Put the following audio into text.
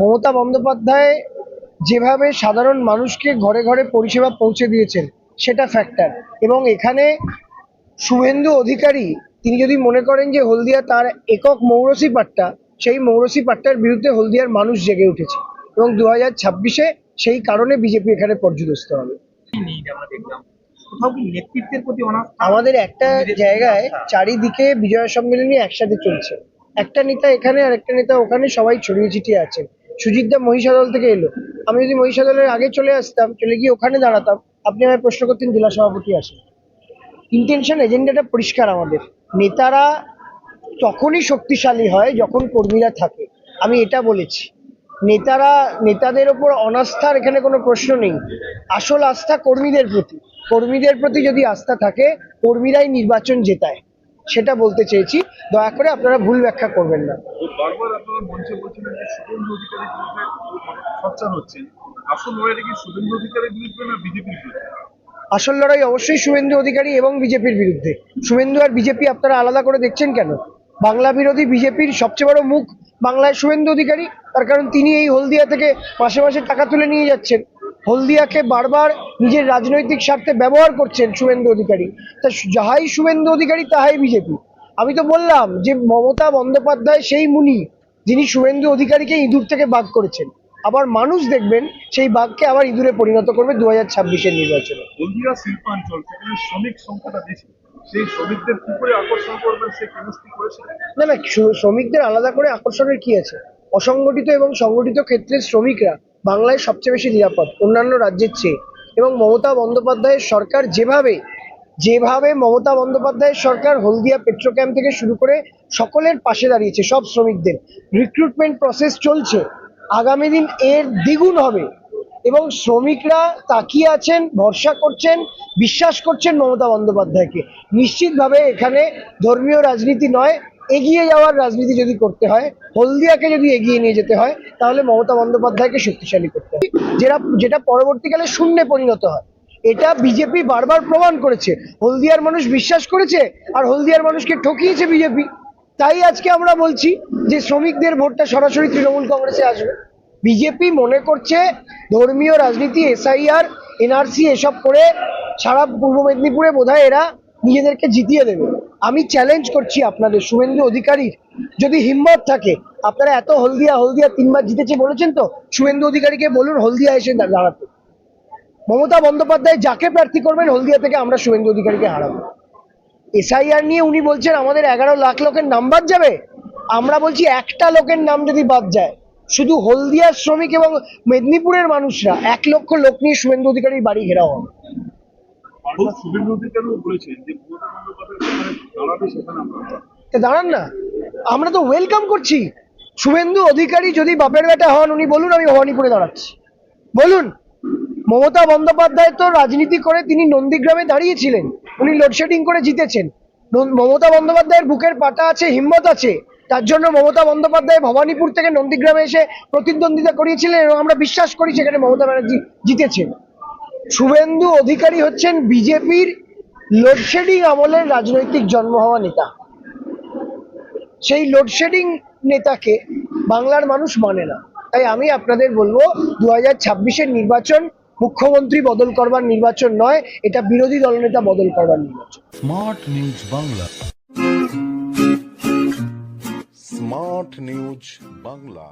মমতা বন্দ্যোপাধ্যায় যেভাবে সাধারণ মানুষকে ঘরে ঘরে পরিষেবা পৌঁছে দিয়েছেন, সেটা ফ্যাক্টর এবং এখানে শুভেন্দু অধিকারী, তিনি যদি মনে করেন যে হলদিয়া তার একক মৌরসি পাট্টা, সেই মৌরসি পাট্টার বিরুদ্ধে হলদিয়ার মানুষ জেগে উঠেছে। এবং দু হাজার ছাব্বিশে সেই কারণে বিজেপি এখানে পর্যদস্ত হবে। আমাদের একটা জায়গায় চারিদিকে বিজয় সম্মেলনী একসাথে চলছে। একটা নেতা এখানে আর একটা নেতা ওখানে সবাই ছড়িয়ে ছিটিয়ে আছেন। সুজিতদা মহিষাদল থেকে এলো। আমি যদি মহিষাদলের আগে চলে আসতাম, চলে গিয়ে ওখানে দাঁড়াতাম, আপনি আমায় প্রশ্ন করতেন, জেলা সভাপতি আসেন ইন্টেনশন এজেন্ডাটা পরিষ্কার আমাদের। নেতারা তখনই শক্তিশালী হয় যখন কর্মীরা থাকে। আমি এটা বলেছি। নেতারা, নেতাদের ওপর অনাস্থার এখানে কোনো প্রশ্ন নেই। আসল আস্থা কর্মীদের প্রতি। কর্মীদের প্রতি যদি আস্থা থাকে, কর্মীরাই নির্বাচন জেতায়। সেটা বলতে চেয়েছি। দয়া করে আপনারা ভুল ব্যাখ্যা করবেন না। বারবার আপনারা মঞ্চে বলছিলেন যে শুভেন্দু অধিকারীর বিরুদ্ধে সচ্চার হচ্ছে। আসল লড়াইটা কি শুভেন্দু অধিকারীর বিরুদ্ধে না বিজেপির বিরুদ্ধে? আসল লড়াই অবশ্যই শুভেন্দু অধিকারী এবং বিজেপির বিরুদ্ধে। শুভেন্দু আর বিজেপি আপনারা আলাদা করে দেখছেন কেন? বাংলা বিরোধী বিজেপির সবচেয়ে বড় মুখ বাংলায় শুভেন্দু অধিকারী। তার কারণ তিনি এই হলদিয়া থেকে মাসে মাসে টাকা তুলে নিয়ে যাচ্ছেন। হলদিয়াকে বারবার নিজের রাজনৈতিক স্বার্থে ব্যবহার করছেন শুভেন্দু অধিকারী। তা যাহাই শুভেন্দু অধিকারী তাহাই বিজেপি। আমি তো বললাম যে মমতা বন্দ্যোপাধ্যায় সেই মুনি যিনি শুভেন্দু অধিকারীকে ইঁদুর থেকে বাদ করেছেন। আবার মানুষ দেখবেন সেই বাঘকে আবার ইঁদুরে পরিণত করবে দু হাজার ছাব্বিশের নির্বাচনে। হলদিয়া শিল্পাঞ্চল সেখানে শ্রমিক সংখ্যাটা বেশি। সেই শ্রমিকদের কি করে আকর্ষণ করবেন? সে কেমিস্ট্রি করেছে? না না শ্রমিকদের আলাদা করে আকর্ষণের কি আছে? অসংগঠিত এবং সংগঠিত ক্ষেত্রে শ্রমিকরা বাংলায় সবচেয়ে বেশি নিরাপদ, অন্যান্য রাজ্যের চেয়ে। এবং মমতা বন্দ্যোপাধ্যায়ের সরকার যেভাবে যেভাবে মমতা বন্দ্যোপাধ্যায়ের সরকার হলদিয়া পেট্রোক্যাম থেকে শুরু করে সকলের পাশে দাঁড়িয়েছে, সব শ্রমিকদের রিক্রুটমেন্ট প্রসেস চলছে, আগামী দিন এর দ্বিগুণ হবে। এবং শ্রমিকরা তাকিয়ে আছেন, ভরসা করছেন, বিশ্বাস করছেন মমতা বন্দ্যোপাধ্যায়কে। নিশ্চিতভাবে এখানে ধর্মীয় রাজনীতি নয় এগিয়ে যাওয়ার রাজনীতি যদি করতে হয়, হলদিয়াকে যদি এগিয়ে নিয়ে যেতে হয়, তাহলে মমতা বন্দ্যোপাধ্যায়কে শক্তিশালী করতে হবে। যেটা যেটা পরবর্তীকালে শূন্যে পরিণত হয়। এটা বিজেপি বারবার প্রমাণ করেছে। হলদিয়ার মানুষ বিশ্বাস করেছে, আর হলদিয়ার মানুষকে ঠকিয়েছে বিজেপি। তাই আজকে আমরা বলছি যে শ্রমিকদের ভোটটা সরাসরি তৃণমূল কংগ্রেসে আসবে। বিজেপি মনে করছে ধর্মীয় রাজনীতি, এসআইআর, এনআরসি, এসব করে সারা পূর্ব মেদিনীপুরে বোধহয় এরা নিজেদেরকে জিতিয়ে দেবে। আমি চ্যালেঞ্জ করছি আপনাদের, শুভেন্দু অধিকারীর। যদি হিম্মত থাকে, আপনারা এত হলদিয়া হলদিয়া তিনবার জিতেছে বলেছেন তো? শুভেন্দু অধিকারীকে বলুন, হলদিয়া এসে দাঁড়াতে। মমতা বন্দ্যোপাধ্যায় যাকে প্রার্থী করবেন, হলদিয়া থেকে আমরা শুভেন্দু অধিকারীকে হারাবো। এসআইআর নিয়ে উনি বলছেন, আমাদের এগারো লাখ লোকের নাম বাদ যাবে? আমরা বলছি, একটা লোকের নাম যদি বাদ যায়, শুধু হলদিয়ার শ্রমিক এবং মেদিনীপুরের মানুষরা, এক লক্ষ লোক নিয়ে শুভেন্দু অধিকারীর বাড়ি ঘেরাও হবে। দাঁড়ান না। আমরা তো ওয়েলকাম করছি। শুভেন্দু অধিকারী যদি বাপের বেটা হন, উনি বলুন, আমি ভবানীপুরে দাঁড়াচ্ছি। বলুন, মমতা বন্দ্যোপাধ্যায় তো রাজনীতি করে তিনি নন্দীগ্রামে দাঁড়িয়েছিলেন। উনি লোডশেডিং করে জিতেছেন। মমতা বন্দ্যোপাধ্যায়ের বুকের পাটা আছে, হিম্মত আছে। তার জন্য মমতা বন্দ্যোপাধ্যায় ভবানীপুর থেকে নন্দীগ্রামে এসে প্রতিদ্বন্দ্বিতা করিয়েছিলেন এবং আমরা বিশ্বাস করি সেখানে মমতা ব্যানার্জি জিতেছেন। শুভেন্দু অধিকারী হচ্ছেন বিজেপির লোডশেডিং আমলের রাজনৈতিক জন্ম হওয়া নেতা। সেই লোডশেডিং নেতাকে বাংলার মানুষ মানে না। তাই আমি আপনাদের বলব দু হাজার ছাব্বিশের নির্বাচন মুখ্যমন্ত্রী বদল করবার নির্বাচন নয় এটা বিরোধী দলনেতা বদল করবার নির্বাচন। Smart news Bangla. Smart news Bangla.